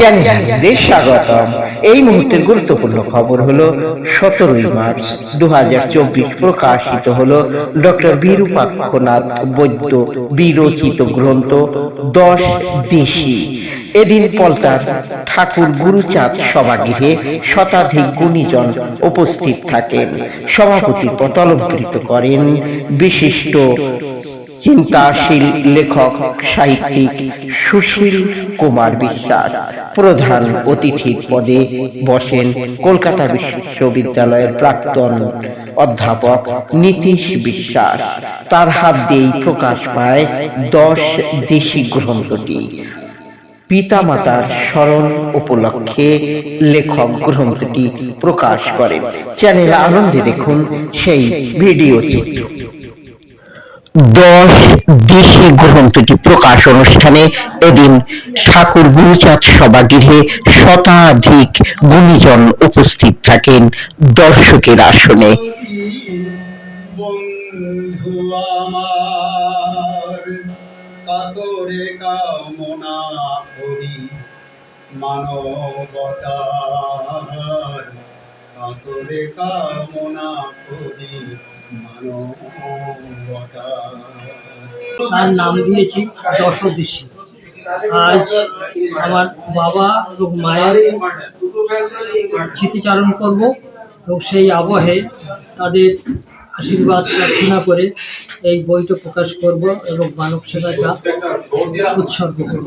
চ্যানেলে স্বাগতম এই মুহূর্তের গুরুত্বপূর্ণ খবর হলো, সতেরোই মার্চ দু প্রকাশিত হলো ডক্টর বিরূপাক্ষনাথ বৈদ্য বিরচিত গ্রন্থ দশ দেশি। এদিন পলতার ঠাকুর গুরুচাঁদ সভাগৃহে শতাধিক গুণীজন উপস্থিত থাকেন। সভাপতির পদ অলঙ্কৃত করেন বিশিষ্ট চিন্তাশীল লেখক, সাহিত্যিক সুশীল কুমার বিশ্বাস। প্রধান অতিথির পদে বসেন কলকাতা বিশ্ববিদ্যালয়ের প্রাক্তন অধ্যাপক নীতিশ বিশ্বাস। তার হাত দিয়েই প্রকাশ পায় দশ দেশি গ্রন্থটি। পিতামাতার স্মরণ উপলক্ষে লেখক গ্রন্থটি প্রকাশ করেন। চ্যানেল আনন্দে দেখুন সেই ভিডিও চিত্র। দশ দেশি গ্রন্থটি প্রকাশ অনুষ্ঠানে এদিন ঠাকুর গুরুচাঁদ সভাগৃহে শতাধিক গুণীজন উপস্থিত থাকেন দর্শকের আসনে। কাতরে কামনা করি মানবতার। তার নাম দিয়েছি দশদৃশ্যি আজ আমার বাবা এবং মায়ের স্মৃতিচারণ করব এবং সেই আবহে তাদের আশীর্বাদ প্রার্থনা করে এই বইটা প্রকাশ করব এবং মানব সেবাটা উৎসর্গ করব।